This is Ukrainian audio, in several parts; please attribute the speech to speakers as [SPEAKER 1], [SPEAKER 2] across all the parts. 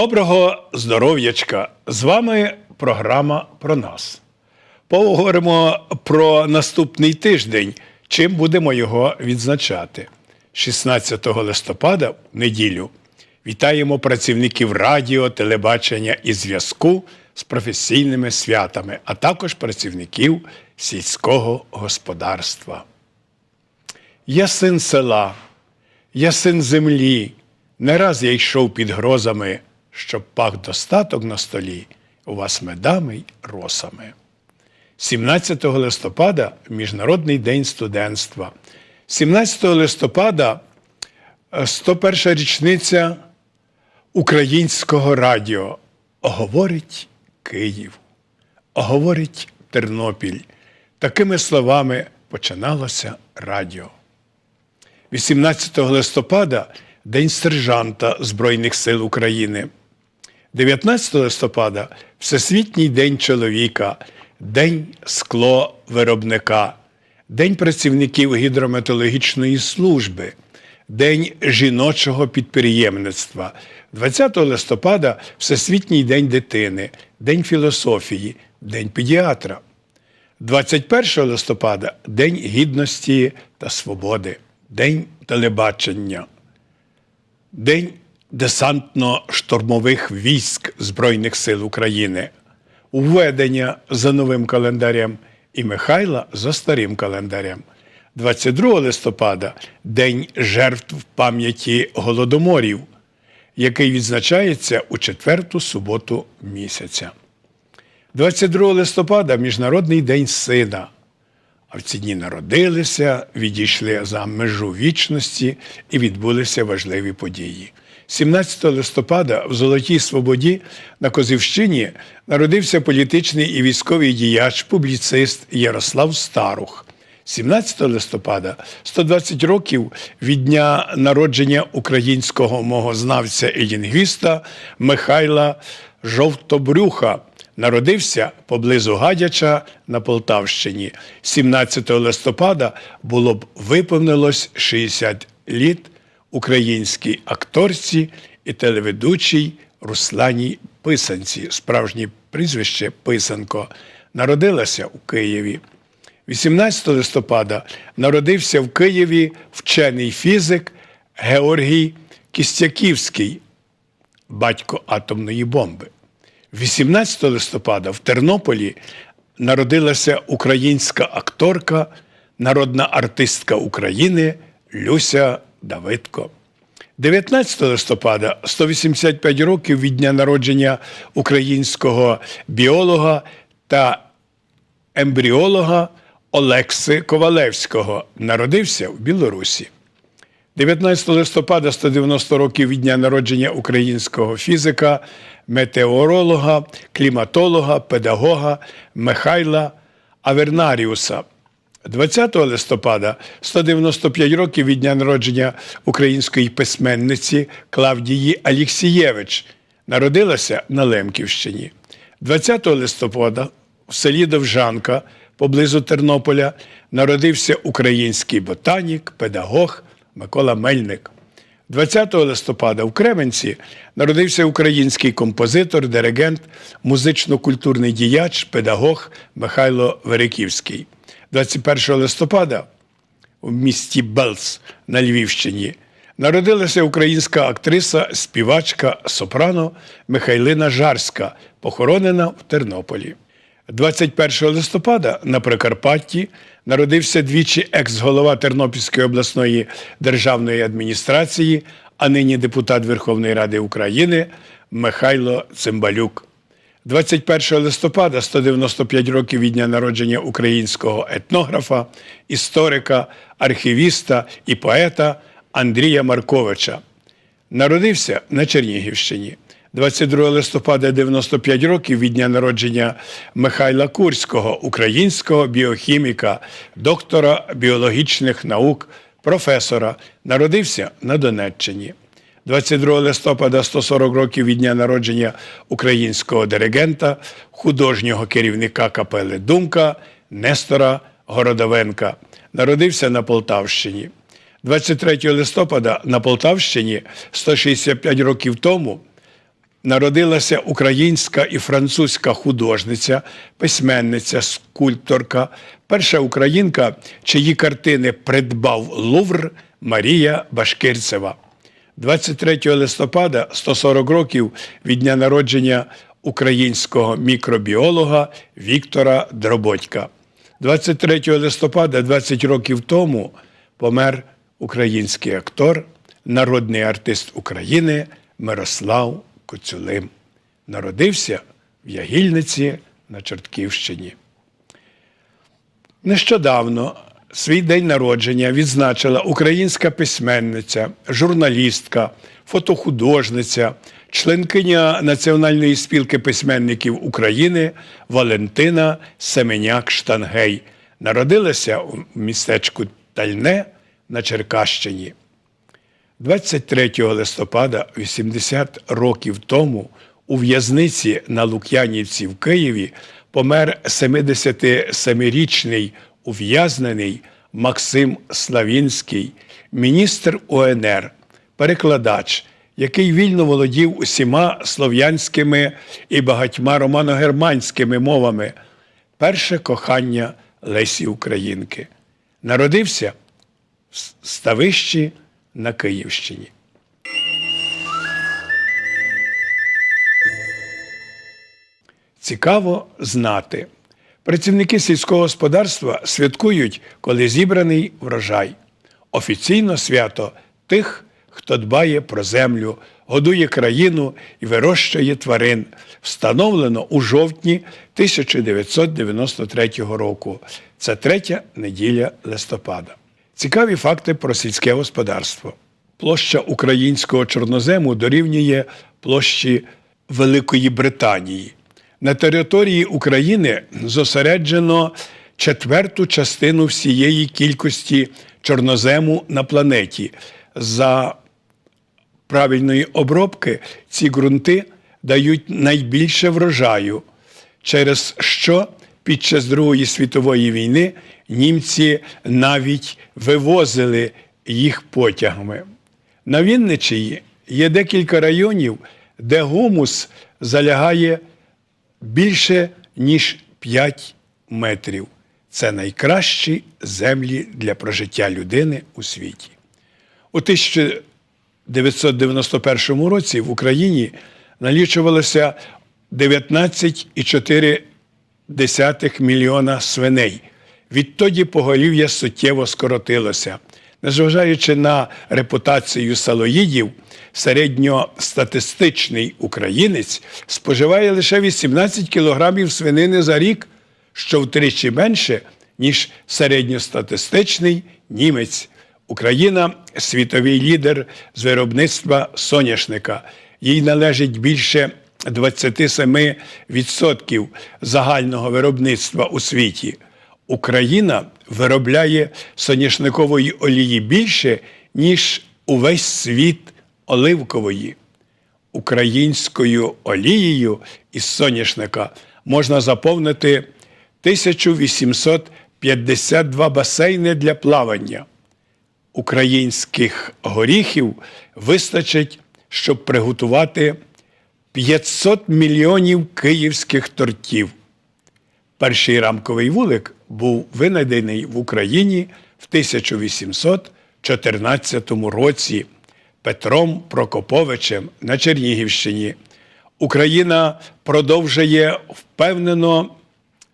[SPEAKER 1] Доброго здоров'ячка! З вами програма про нас. Поговоримо про наступний тиждень, чим будемо його відзначати. 16 листопада, в неділю, вітаємо працівників радіо, телебачення і зв'язку з професійними святами, а також працівників сільського господарства. Я син села, я син землі. Не раз я йшов під грозами, щоб пах достаток на столі у вас медами й росами. 17 листопада Міжнародний день студентства. 17 листопада е, 101 річниця українського радіо. Говорить Київ, говорить Тернопіль. Такими словами починалося радіо. 18 листопада День сержанта Збройних сил України. 19 листопада Всесвітній день чоловіка, День скловиробника, День працівників гідрометеорологічної служби, День жіночого підприємництва. 20 листопада Всесвітній день дитини, День філософії, День педіатра. 21 листопада День гідності та свободи, День телебачення, День десантно-штурмових військ Збройних сил України, введення за новим календарем і Михайла за старим календарем. 22 листопада День жертв пам'яті голодоморів, який відзначається у четверту суботу місяця. 22 листопада Міжнародний день сина. А в ці дні народилися, відійшли за межу вічності і відбулися важливі події. 17 листопада в Золотій Свободі на Козівщині народився політичний і військовий діяч, публіцист Ярослав Старух. 17 листопада 120 років від дня народження українського мовознавця і лінгвіста Михайла Жовтобрюха. Народився поблизу Гадяча на Полтавщині. 17 листопада було б виповнилось 60 літ українській акторці і телеведучій Руслані Писанці, справжнє прізвище Писанко, народилася у Києві. 18 листопада народився в Києві вчений фізик Георгій Кістяківський, батько атомної бомби. 18 листопада в Тернополі народилася українська акторка, народна артистка України Люся Давидко. 19 листопада 185 років від дня народження українського біолога та ембріолога Олекси Ковалевського народився в Білорусі. 19 листопада 190 років від дня народження українського фізика, метеоролога, кліматолога, педагога Михайла Авернаріуса. 20 листопада 195 років від дня народження української письменниці Клавдії Алєксієвич. Народилася на Лемківщині. 20 листопада в селі Довжанка поблизу Тернополя народився український ботанік, педагог Микола Мельник. 20 листопада в Кременці народився український композитор, диригент, музично-культурний діяч, педагог Михайло Вериківський. 21 листопада в місті Белц на Львівщині народилася українська актриса, співачка, сопрано Михайлина Жарська, похоронена в Тернополі. 21 листопада на Прикарпатті народився двічі екс-голова Тернопільської обласної державної адміністрації, а нині депутат Верховної Ради України Михайло Цимбалюк. 21 листопада 195 років від дня народження українського етнографа, історика, архівіста і поета Андрія Марковича. Народився на Чернігівщині. 22 листопада 95 років від дня народження Михайла Курського, українського біохіміка, доктора біологічних наук, професора. Народився на Донеччині. 22 листопада 140 років від дня народження українського диригента, художнього керівника капели Думка Нестора Городовенка. Народився на Полтавщині. 23 листопада на Полтавщині 165 років тому народилася українська і французька художниця, письменниця, скульпторка, перша українка, чиї картини придбав Лувр Марія Башкирцева. 23 листопада 140 років від дня народження українського мікробіолога Віктора Дроботька. 23 листопада, 20 років тому, помер український актор, народний артист України Мирослав Коцюлим. Народився в Ягільниці на Чортківщині. Нещодавно свій день народження відзначила українська письменниця, журналістка, фотохудожниця, членкиня Національної спілки письменників України Валентина Семеняк Штангей. Народилася у містечку Тальне на Черкащині. 23 листопада, 80 років тому, у в'язниці на Лук'янівці в Києві помер 77-річний ув'язнений Максим Славінський, міністр УНР, перекладач, який вільно володів усіма слов'янськими і багатьма романо-германськими мовами. Перше кохання Лесі Українки. Народився в Ставищі на Київщині. Цікаво знати. Працівники сільського господарства святкують, коли зібраний врожай. Офіційно свято тих, хто дбає про землю, годує країну і вирощує тварин, встановлено у жовтні 1993 року. Це третя неділя листопада. Цікаві факти про сільське господарство. Площа українського чорнозему дорівнює площі Великої Британії. На території України зосереджено четверту частину всієї кількості чорнозему на планеті. За правильної обробки ці ґрунти дають найбільше врожаю, через що під час Другої світової війни німці навіть вивозили їх потягами. На Вінничині є декілька районів, де гумус залягає більше ніж 5 метрів. Це найкращі землі для прожиття людини у світі. У 1991 році в Україні налічувалося 19,4 мільйона свиней. Відтоді поголів'я суттєво скоротилося. Незважаючи на репутацію салоїдів, середньостатистичний українець споживає лише 18 кілограмів свинини за рік, що втричі менше, ніж середньостатистичний німець. Україна світовий лідер з виробництва соняшника. Їй належить більше 27% загального виробництва у світі. Україна виробляє соняшникової олії більше, ніж увесь світ оливкової. Українською олією із соняшника можна заповнити 1852 басейни для плавання. Українських горіхів вистачить, щоб приготувати 500 мільйонів київських тортів. Перший рамковий вулик був винайдений в Україні в 1814 році Петром Прокоповичем на Чернігівщині. Україна продовжує впевнено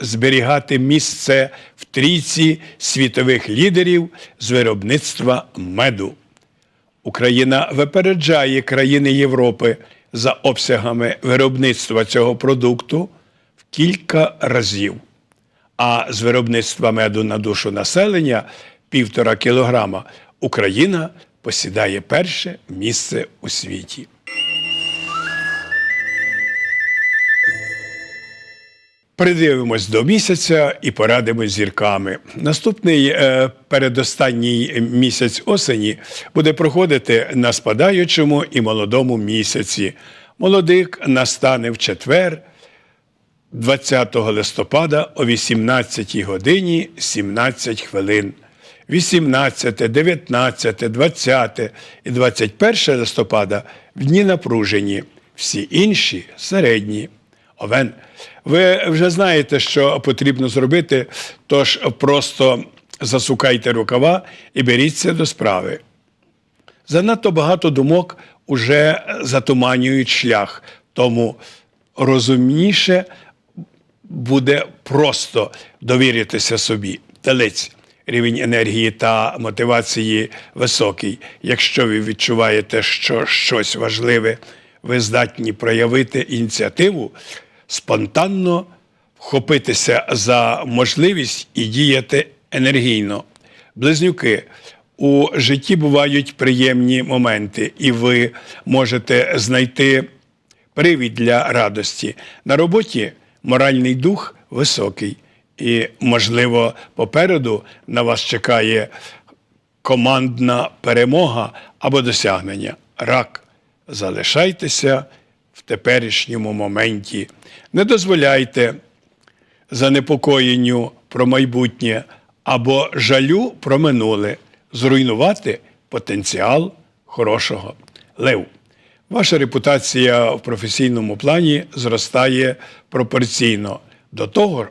[SPEAKER 1] зберігати місце в трійці світових лідерів з виробництва меду. Україна випереджає країни Європи за обсягами виробництва цього продукту в кілька разів. А з виробництва меду на душу населення півтора кілограма Україна посідає перше місце у світі. Придивимось до місяця і порадимось зірками. Наступний е, передостанній місяць осені буде проходити на спадаючому і молодому місяці. Молодик настане в четвер, 20 листопада о 18 годині 17 хвилин. 18, 19, 20 і 21 листопада в дні напружені. всі інші середні. Овен. Ви вже знаєте, що потрібно зробити, тож просто засукайте рукава і беріться до справи. Занадто багато думок уже затуманюють шлях, тому розумніше буде просто довіритися собі. Телець. Рівень енергії та мотивації високий. Якщо ви відчуваєте, що щось важливе, ви здатні проявити ініціативу, спонтанно вхопитися за можливість і діяти енергійно. Близнюки. У житті бувають приємні моменти, і ви можете знайти привід для радості. На роботі моральний дух високий, і, можливо, попереду на вас чекає командна перемога або досягнення. Рак. Залишайтеся в теперішньому моменті. Не дозволяйте занепокоєнню про майбутнє або жалю про минуле, зруйнувати потенціал хорошого. Лев. Ваша репутація в професійному плані зростає пропорційно до того,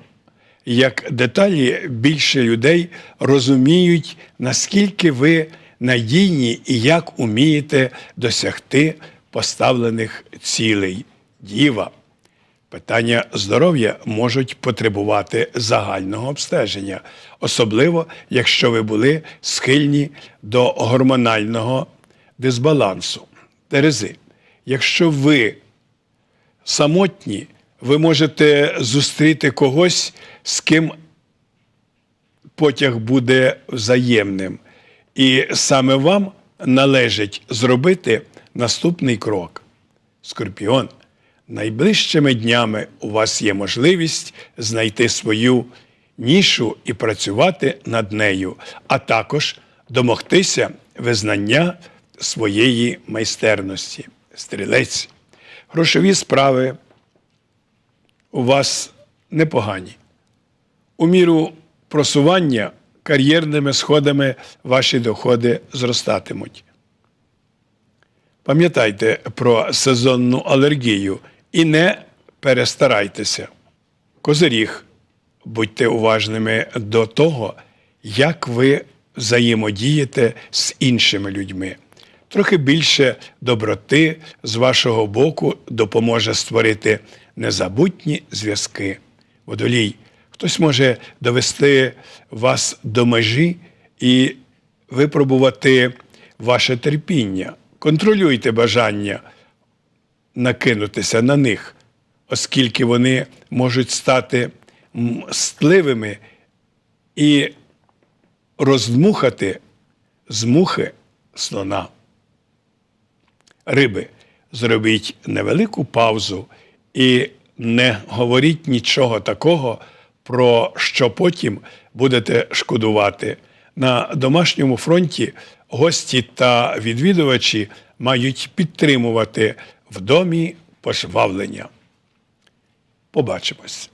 [SPEAKER 1] як деталі більше людей розуміють, наскільки ви надійні і як умієте досягти поставлених цілей. Діва. Питання здоров'я можуть потребувати загального обстеження, особливо якщо ви були схильні до гормонального дисбалансу. Терези, якщо ви самотні, ви можете зустріти когось, з ким потяг буде взаємним. І саме вам належить зробити наступний крок. Скорпіон. Найближчими днями у вас є можливість знайти свою нішу і працювати над нею, а також домогтися визнання своєї майстерності. Стрілець. Грошові справи у вас непогані. У міру просування кар'єрними сходами ваші доходи зростатимуть. Пам'ятайте про сезонну алергію і не перестарайтеся. Козиріг, будьте уважними до того, як ви взаємодієте з іншими людьми. Трохи більше доброти з вашого боку допоможе створити незабутні зв'язки. Водолій, хтось може довести вас до межі і випробувати ваше терпіння. Контролюйте бажання накинутися на них, оскільки вони можуть стати мстливими і роздмухати з мухи слона. Риби, зробіть невелику паузу і не говоріть нічого такого, про що потім будете шкодувати. На домашньому фронті гості та відвідувачі мають підтримувати в домі пожвавлення. Побачимось.